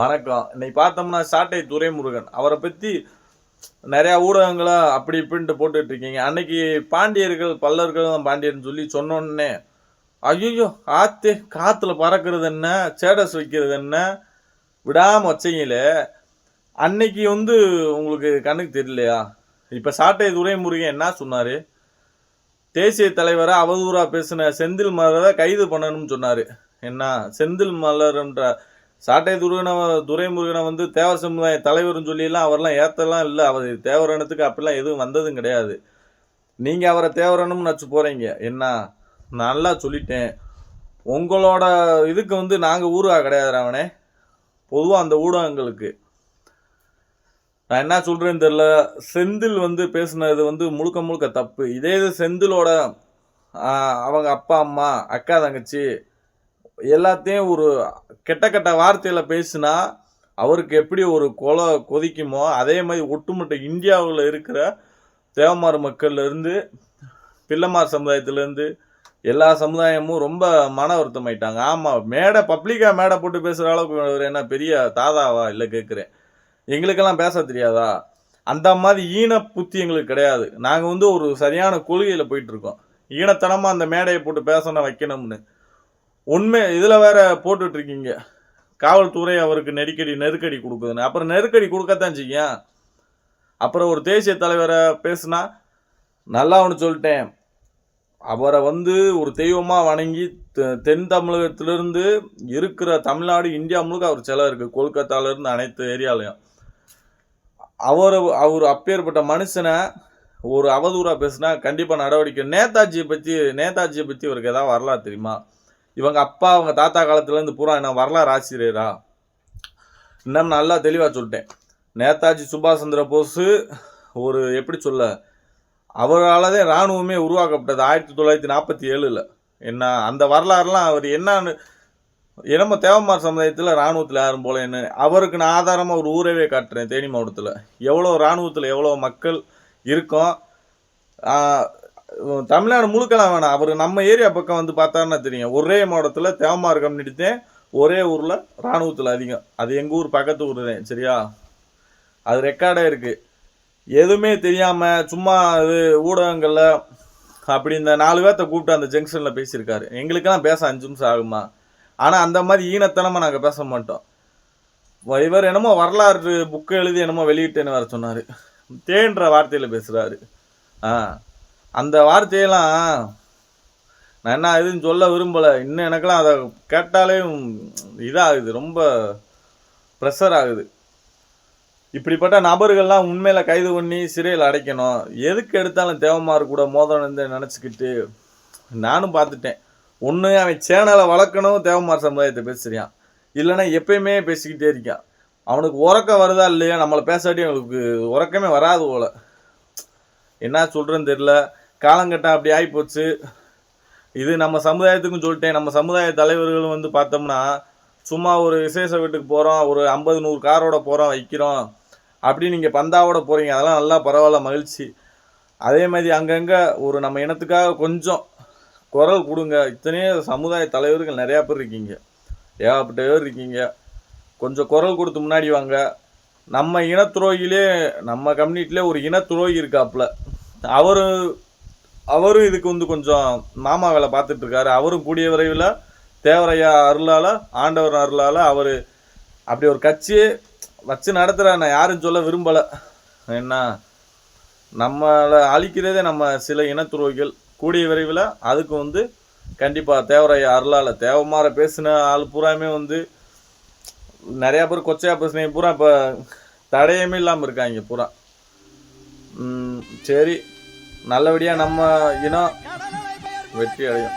வணக்கம் இன்னைக்கு பார்த்தோம்னா சாட்டை துரைமுருகன். அவரை பற்றி நிறையா ஊடகங்களை அப்படி இப்படின்ட்டு போட்டுட்டு இருக்கீங்க. அன்னைக்கு பாண்டியர்கள் பல்லர்கள் தான் பாண்டியர்னு சொல்லி சொன்னோன்னே ஐயோ ஆத்தே காற்றுல பறக்கிறது என்ன? சேடஸ் வைக்கிறது என்ன? விடாமல் வச்சீங்களே. அன்னைக்கு வந்து உங்களுக்கு கண்ணுக்கு தெரியலையா? இப்போ சாட்டை துரைமுருகன் என்ன சொன்னார்? தேசிய தலைவரை அவதூறாக பேசின செந்தில் மலரை கைது பண்ணணும்னு சொன்னார். என்ன? செந்தில் மலர்ன்ற சாட்டை துருகன துரைமுருகனை வந்து தேவர் சமுதாய தலைவர்னு சொல்லியெல்லாம் அவரெல்லாம் ஏற்றலாம் இல்லை. அவர் தேவரணத்துக்கு அப்படிலாம் எதுவும் வந்ததும் கிடையாது. நீங்கள் அவரை தேவரணும்னு வச்சு போகிறீங்க என்ன? நல்லா சொல்லிட்டேன். உங்களோட இதுக்கு வந்து நாங்கள் ஊருகா கிடையாது அவனே. பொதுவாக அந்த ஊடகங்களுக்கு. நான் என்ன சொல்கிறேன்னு தெரில செந்தில் வந்து பேசுனது வந்து முழுக்க முழுக்க தப்பு. இதே இது செந்திலோட அவங்க அப்பா அம்மா அக்கா தங்கச்சி எல்லாத்தையும் ஒரு கெட்ட கெட்ட வார்த்தையில் பேசினா அவருக்கு எப்படி ஒரு கொலை கொதிக்குமோ அதே மாதிரி ஒட்டுமொத்த இந்தியாவில் இருக்கிற தேவமார் மக்கள்லேருந்து பிள்ளைமார் சமுதாயத்திலேருந்து எல்லா சமுதாயமும் ரொம்ப மன வருத்தம் ஆயிட்டாங்க ஆமாம் மேடை பப்ளிக்காக மேடை போட்டு பேசுகிற அளவுக்கு இவர் என்ன பெரிய தாதாவா இல்லை கேட்குறேன் எங்களுக்கெல்லாம் பேச தெரியாதா? அந்த மாதிரி ஈன புத்தி எங்களுக்கு கிடையாது. நாங்கள் வந்து ஒரு சரியான கொள்கையில் போயிட்டுருக்கோம் ஈனத்தனமாக அந்த மேடையை போட்டு பேசணும் வைக்கணும்னு. உண்மை இதில் வேற போட்டுட்டு இருக்கீங்க காவல்துறை அவருக்கு நெருக்கடி நெருக்கடி கொடுக்குதுன்னு. அப்புறம் நெருக்கடி கொடுக்கத்தான் செய்யும். அப்புறம் ஒரு தேசிய தலைவரை பேசுனா நல்லா ஒன்று சொல்லிட்டேன். அவரை வந்து ஒரு தெய்வமாக வணங்கி தெ- தென் தமிழகத்திலிருந்து இருக்கிற தமிழ்நாடு இந்தியா முழுக்க அவர் சிலை இருக்குது கொல்கத்தாலேருந்து அனைத்து ஏரியாலையும். அவர் அவர் அப்பேற்பட்ட மனுஷனை ஒரு அவதூறாக பேசுனா கண்டிப்பாக நடவடிக்கை. நேதாஜியை பற்றி நேதாஜியை பற்றி இவருக்கு ஏதாவது வரலாறு தெரியுமா? இவங்க அப்பா அவங்க தாத்தா காலத்துலேருந்து பூரா என்ன வரலாறு ஆசிரியரா? இன்னும் நல்லா தெளிவாக சொல்லிட்டேன். நேதாஜி சுபாஷ் சந்திர போஸு ஒரு எப்படி சொல்ல அவரால் தான் இராணுவமே உருவாக்கப்பட்டது ஆயிரத்தி தொள்ளாயிரத்தி நாற்பத்தி ஏழில். என்ன அந்த வரலாறுலாம் அவர் என்னன்னு என்னமோ தேவமார் சமுதாயத்தில் இராணுவத்தில் யாரும் போல என்ன அவருக்கு நான் ஆதாரமாக ஒரு ஊரவே காட்டுறேன் தேனி மாவட்டத்தில். எவ்வளோ இராணுவத்தில் எவ்வளோ மக்கள் இருக்கோம் தமிழ்நாடு முழுக்கலாம் வேணாம். அவர் நம்ம ஏரியா பக்கம் வந்து பார்த்தாருன்னா தெரியும். ஒரே மாவட்டத்தில் தேவமார் கம்யூனிட்டி ஒரே ஊரில் இராணுவத்தில் அதிகம். அது எங்கள் ஊர் பக்கத்து ஊர் தான் சரியா? அது ரெக்கார்டே இருக்குது எதுவுமே தெரியாமல் சும்மா இது ஊடகங்களில் அப்படி இந்த நாலு பேர்த்த கூப்பிட்டு அந்த ஜங்ஷனில் பேசியிருக்காரு. எங்களுக்கெல்லாம் பேச அஞ்சு நிமிஷம் ஆகுமா? ஆனால் அந்த மாதிரி ஈனத்தனமாக நாங்கள் பேச மாட்டோம். இவர் என்னமோ வரலாறு புக்கு எழுதி என்னமோ வெளியிட்டேன்னு வர சொன்னார். தேன்ற வார்த்தையில் பேசுகிறாரு ஆ. அந்த வார்த்தையெல்லாம் நான் என்ன எதுவும் சொல்ல விரும்பலை. இன்னும் எனக்கெல்லாம் அதை கேட்டாலே இதாகுது ரொம்ப ப்ரெஷர் ஆகுது. இப்படிப்பட்ட நபர்கள்லாம் உண்மையில் கைது பண்ணி சிறையில் அடைக்கணும். எதுக்கு எடுத்தாலும் தேவமார் கூட மோதணுன்னு நினச்சிக்கிட்டு நானும் பார்த்துட்டேன். ஒன்று அவன் சேனலை வளர்க்கணும் தேவமார் சமுதாயத்தை பேசுகிறான் இல்லைன்னா எப்பயுமே பேசிக்கிட்டே இருக்கான். அவனுக்கு உறக்கம் வருதா இல்லையா? நம்மளை பேசாட்டி அவனுக்கு உறக்கமே வராது போல். என்ன சொல்கிறேன்னு தெரில காலங்கட்டம் அப்படி ஆகிப்போச்சு இது நம்ம சமுதாயத்துக்கும் சொல்லிட்டேன். நம்ம சமுதாய தலைவர்களும் வந்து பார்த்தோம்னா சும்மா ஒரு விசேஷ வீட்டுக்கு போகிறோம் ஒரு ஐம்பது நூறு காரோட போகிறோம் வைக்கிறோம். அப்படி நீங்கள் பந்தாவோட போகிறீங்க அதெல்லாம் நல்லா பரவாயில்ல மகிழ்ச்சி. அதே மாதிரி அங்கங்கே ஒரு நம்ம இனத்துக்காக கொஞ்சம் குரல் கொடுங்க. இத்தனையோ சமுதாய தலைவர்கள் நிறையா பேர் இருக்கீங்க. ஏகப்பட்ட பேர் இருக்கீங்க. கொஞ்சம் குரல் கொடுத்து முன்னாடி வாங்க. நம்ம இனத்துரோகிலே நம்ம கம்யூனிட்டிலே ஒரு இனத்துரோகி இருக்காப்புல. அவர் அவரும் இதுக்கு வந்து கொஞ்சம் மாமா வேலை பார்த்துட்டு இருக்காரு. அவரும் கூடிய விரைவில் தேவரையா அருளால் ஆண்டவர் அருளால் அவர் அப்படி ஒரு கட்சியே வச்சு நடத்துகிற நான் யாரும் சொல்ல விரும்பலை. என்ன நம்மளை அழிக்கிறதே நம்ம சில இனத்துரோகிகள். கூடிய விரைவில் அதுக்கு வந்து கண்டிப்பாக தேவரையா அருளால் தேவமாற பேசின ஆள் பூராமே வந்து நிறையா பேர் கொச்சையா பேசினீங்க பூரா இப்போ தடையமே இல்லாமல் இருக்காங்க பூரா. சரி. நல்லபடியாக நம்ம இனம் வெற்றி அடையும்.